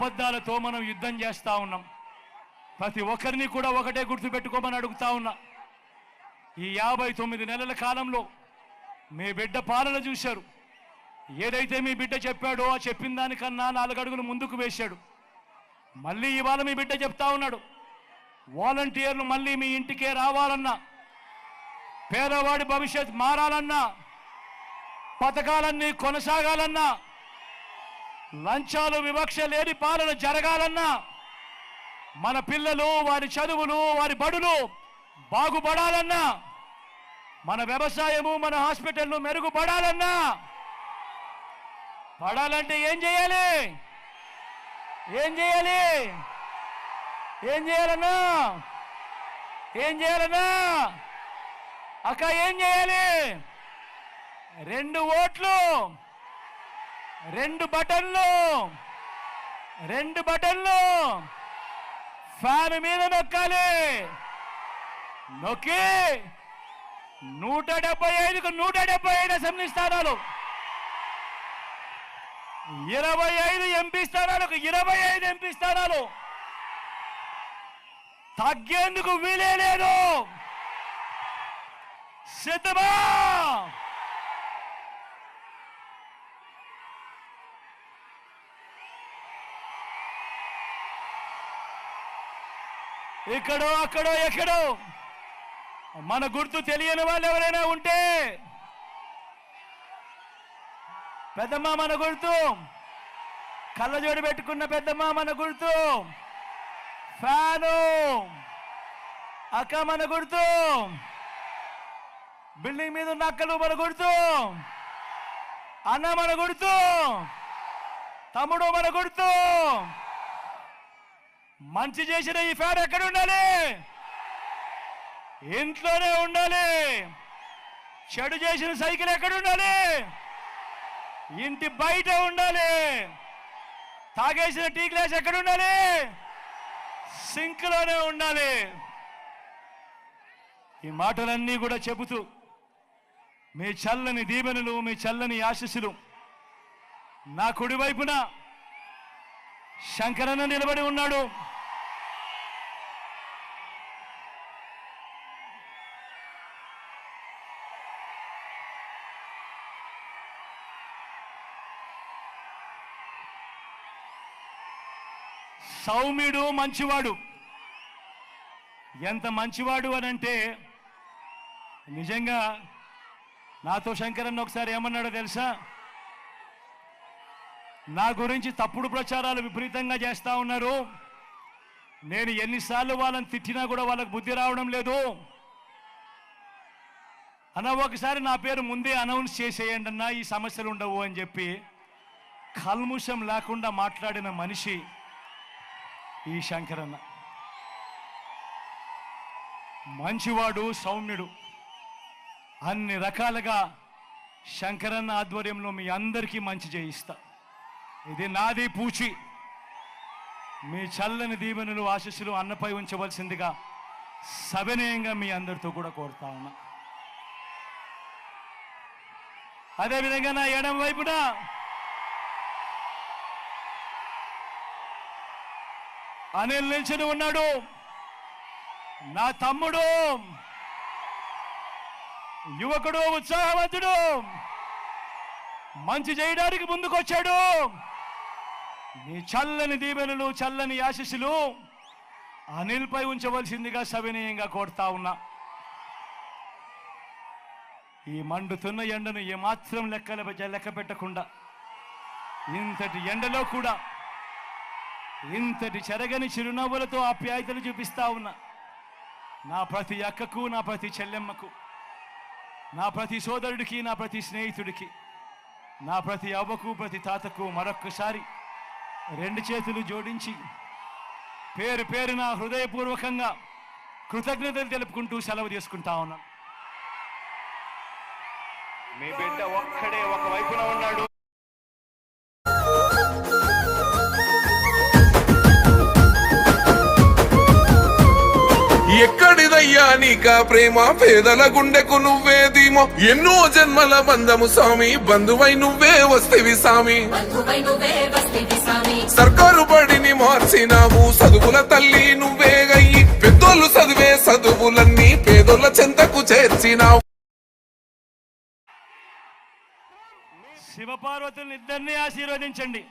అబద్ధాలతో మనం యుద్ధం చేస్తూ ఉన్నాం. ప్రతి ఒక్కరిని కూడా ఒకటే గుర్తుపెట్టుకోమని అడుగుతా ఉన్నా. ఈ యాభై తొమ్మిది నెలల కాలంలో మీ బిడ్డ పాలన చూశారు. ఏదైతే మీ బిడ్డ చెప్పాడో ఆ చెప్పిన దానికన్నా నాలుగు అడుగులు ముందుకు వేశాడు. మళ్ళీ ఇవాళ మీ బిడ్డ చెప్తా ఉన్నాడు. వాలంటీర్లు మళ్ళీ మీ ఇంటికే రావాలన్నా పేదవాడి భవిష్యత్ మారాలన్నా పథకాలన్నీ కొనసాగాలన్నా లంచాలు వివక్ష లేని పాలన జరగాలన్నా మన పిల్లలు వారి చదువులు వారి బడులు బాగుపడాలన్నా మన వ్యవసాయము మన హాస్పిటల్లు మెరుగుపడాలన్నా పడాలంటే ఏం చేయాలి? ఏం చేయాలి? ఏం చేయాలన్నా? ఏం చేయాలన్నా? అక్క ఏం చేయాలి? రెండు ఓట్లు రెండు బటన్లు. రెండు బటన్లు. ఫ్యాన్ మీద నొక్కాలి. నొక్కి. నూట డెబ్బై ఐదుకు నూట డెబ్బై ఐదు అసెంబ్లీ స్థానాలు. ఇరవై ఐదు ఎంపీ స్థానాలకు ఇరవై ఐదు ఎంపీ స్థానాలు. తగ్గేందుకు వీలే లేదు. సిద్ధమా? ఇక్కడో అక్కడో ఎక్కడో. మన గుర్తు తెలియని వాళ్ళు ఎవరైనా ఉంటే పెద్దమ్మ మన గుర్తు. కళ్ళజోడు పెట్టుకున్న పెద్దమ్మ మన గుర్తు. ఫ్యాను. అక్క మన గుర్తు. బిల్డింగ్ మీద ఉన్న అక్కలు మన గుర్తు. అన్న మన గుర్తు. తమ్ముడు మన గుర్తు. మంచి చేసిన ఈ ఫ్యాన్ ఎక్కడ ఉండాలి? ఇంట్లోనే ఉండాలి. చెడు చేసిన సైకిల్ ఎక్కడ ఉండాలి? ఇంటి బయట ఉండాలి. తాగేసిన టీ గ్లాస్ ఎక్కడ ఉండాలి? సింక్లోనే ఉండాలి. ఈ మాటలన్నీ కూడా చెబుతూ మీ చల్లని దీవెనలు మీ చల్లని ఆశీస్సులు నా కుడివైపున శంకరన్న నిలబడి ఉన్నాడు. సౌమ్యుడు మంచివాడు. ఎంత మంచివాడు అని అంటే నిజంగా నాతో శంకరన్న ఒకసారి ఏమన్నాడో తెలుసా? నా గురించి తప్పుడు ప్రచారాలు విపరీతంగా చేస్తా ఉన్నారు. నేను ఎన్నిసార్లు వాళ్ళని తిట్టినా కూడా వాళ్ళకి బుద్ధి రావడం లేదు. అన్న ఒకసారి నా పేరు ముందే అనౌన్స్ చేసేయండి అన్న ఈ సమస్యలు ఉండవు అని చెప్పి కల్ముషం లేకుండా మాట్లాడిన మనిషి ఈ శంకరన్న. మంచివాడు సౌమ్యుడు. అన్ని రకాలుగా శంకరన్న ఆధ్వర్యంలో మీ అందరికీ మంచి చేయిస్తా. ఇది నాది పూచి. మీ చల్లని దీవెనలు ఆశీస్సులు అన్నపై ఉంచవలసిందిగా సవినయంగా మీ అందరితో కూడా కోరుతా ఉన్నా. అదేవిధంగా నా ఎడం వైపున అనిల్ నిల్చుని ఉన్నాడు. నా తమ్ముడు. యువకుడు ఉత్సాహవంతుడు. మంచి చేయడానికి ముందుకొచ్చాడు. నీ చల్లని దీవెనలు చల్లని ఆశీస్సులు అనిల్పై ఉంచవలసిందిగా సవినీయంగా కోరుతా ఉన్నా. ఈ మండుతున్న ఎండను ఏమాత్రం లెక్కల లెక్క పెట్టకుండా ఇంతటి ఎండలో కూడా ఇంతటి చెరగని చిరునవ్వులతో ఆప్యాయతలు చూపిస్తా ఉన్నా. నా ప్రతి అక్కకు నా ప్రతి చెల్లెమ్మకు నా ప్రతి సోదరుడికి నా ప్రతి స్నేహితుడికి నా ప్రతి అవ్వకు ప్రతి తాతకు మరొక్కసారి రెండు చేతులు జోడించి పేరు పేరు నా హృదయపూర్వకంగా కృతజ్ఞతలు తెలుపుకుంటూ సెలవు తీసుకుంటా ఉన్నాను. మీ బిడ్డ ఒక్కడే ఒక వైపున ఉన్నాడు. నీకా ప్రేమ పేదల గుండెకు నువ్వే ధీమో. ఎన్నో జన్మల బంధము స్వామి బంధువై నువ్వే వస్తేవి స్వామి సర్కారు బడిని మార్చినావు చదువుల తల్లి నువ్వే అయ్యి. పెద్దోళ్ళు చదివే చదువులన్నీ పేదోళ్ళ చెంతకు చేర్చినావు. శివపార్వతులను ఇద్దరిని ఆశీర్వదించండి.